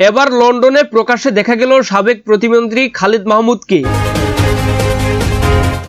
এবার লন্ডনে প্রকাশ্যে দেখা গেল সাবেক প্রতিমন্ত্রী খালিদ মাহমুদকে।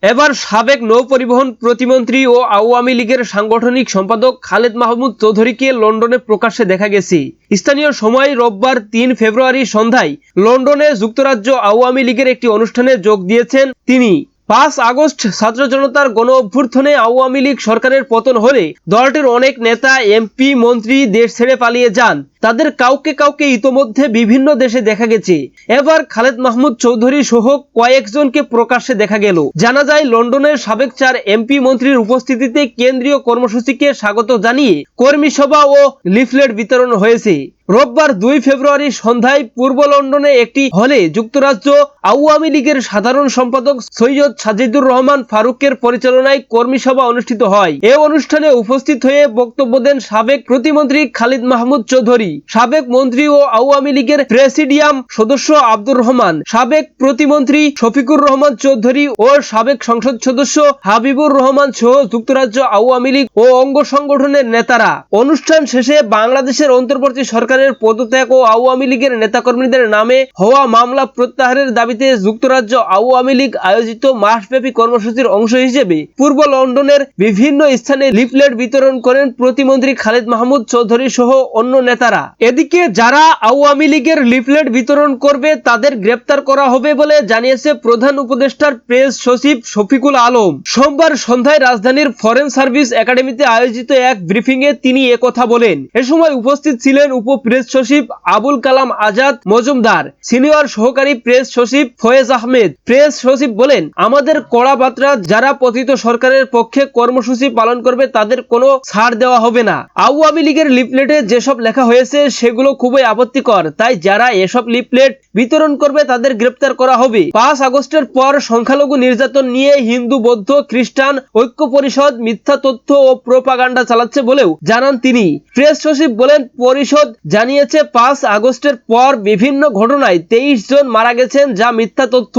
এবার সাবেক নৌ পরিবহন প্রতিমন্ত্রী ও আওয়ামী লীগের সাংগঠনিক সম্পাদক খালেদ মাহমুদ চৌধুরীকে লন্ডনে প্রকাশ্যে দেখা গেছে। স্থানীয় সময় রোববার তিন ফেব্রুয়ারি সন্ধ্যায় লন্ডনে যুক্তরাজ্য আওয়ামী লীগের একটি অনুষ্ঠানে যোগ দিয়েছেন তিনি। পাঁচ আগস্ট ছাত্র জনতার গণ অভ্যুত্থানে আওয়ামী লীগ সরকারের পতন হলে দলটির অনেক নেতা, এমপি, মন্ত্রী দেশ ছেড়ে পালিয়ে যান। তাদের কাউকে কাউকে ইতোমধ্যে বিভিন্ন দেশে দেখা গেছে। এবার খালেদ মাহমুদ চৌধুরী সহ কয়েকজনকে প্রকাশ্যে দেখা গেল। জানা যায়, লন্ডনের সাবেক চার এমপি মন্ত্রীর উপস্থিতিতে কেন্দ্রীয় কর্মসূচিকে স্বাগত জানিয়ে কর্মী সভা ও লিফলেট বিতরণ হয়েছে। রোববার দুই ফেব্রুয়ারি সন্ধ্যায় পূর্ব লন্ডনে একটি হলে যুক্তরাজ্য আওয়ামী লীগের সাধারণ সম্পাদক সৈয়দ সাজিদুর রহমান ফারুকের পরিচালনায় কর্মী সভা অনুষ্ঠিত হয়। এ অনুষ্ঠানে উপস্থিত হয়ে বক্তব্য দেন সাবেক প্রতিমন্ত্রী খালিদ মাহমুদ চৌধুরী, সাবেক মন্ত্রী ও আওয়ামী লীগের প্রেসিডিয়াম সদস্য আব্দুর রহমান, সাবেক প্রতিমন্ত্রী শফিকুর রহমান চৌধুরী ও সাবেক সংসদ সদস্য হাবিবুর রহমান সহ যুক্তরাজ্য আওয়ামী লীগ ও অঙ্গ সংগঠনের নেতারা। অনুষ্ঠান শেষে বাংলাদেশের অন্তর্বর্তী সরকারের পদত্যাগ ও আওয়ামী লীগের নেতাকর্মীদের নামে হওয়া মামলা প্রত্যাহারের দাবিতে যুক্তরাজ্য আওয়ামী লীগ আয়োজিত মাসব্যাপী কর্মসূচির অংশ হিসেবে পূর্ব লন্ডনের বিভিন্ন স্থানে লিফলেট বিতরণ করেন প্রতিমন্ত্রী খালেদ মাহমুদ চৌধুরী সহ অন্য নেতারা। এদিকে যারা আওয়ামী লীগের লিফলেট বিতরণ করবে, তাদের গ্রেপ্তার করা হবে বলে জানিয়েছে প্রধান উপদেষ্টার প্রেস সচিব শফিকুল আলম। সোমবার সন্ধ্যায় রাজধানীর ফরেন সার্ভিস একাডেমিতে আয়োজিত এক ব্রিফিং এ তিনি একথা বলেন। এ সময় উপস্থিত ছিলেন উপ প্রেস সচিব আবুল কালাম আজাদ মজুমদার, সিনিয়র সহকারী প্রেস সচিব ফয়েজ আহমেদ। প্রেস সচিব বলেন, আমাদের কড়া বার্তা যারা পতিত সরকারের পক্ষে কর্মসূচি পালন করবে তাদের কোনো ছাড় দেওয়া হবে না। আওয়ামী লীগের লিফলেটে যেসব লেখা হয়েছে সেগুলো খুবই আপত্তিকর। তাই যারা এসব লিফলেট বিতরণ করবে তাদের গ্রেপ্তার করা হবে। পাঁচ আগস্টের পর সংখ্যালঘু নির্যাতন নিয়ে হিন্দু, বৌদ্ধ, খ্রিস্টান ঐক্য পরিষদ মিথ্যা তথ্য ও প্রোপাগান্ডা চালাচ্ছে বলেও জানান তিনি। প্রেস সচিব বলেন, পরিষদ জানিয়েছে, পাঁচ আগস্টের পর বিভিন্ন ঘটনায় তেইশ জন মারা গেছেন যা মিথ্যা তথ্য।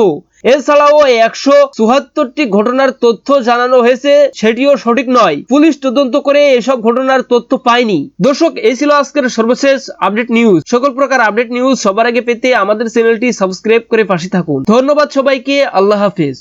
এছাড়াও একশো চুহাত্তরটি ঘটনার তথ্য জানানো হয়েছে, সেটিও সঠিক নয়। পুলিশ তদন্ত করে এসব ঘটনার তথ্য পায়নি। দর্শক, এই ছিল আজকের সর্বশেষ আপডেট নিউজ। সকল প্রকার আপডেট নিউজ সবার আগে পেতে আমাদের চ্যানেলটি সাবস্ক্রাইব করে পাশে থাকুন। ধন্যবাদ সবাইকে, আল্লাহ হাফিজ।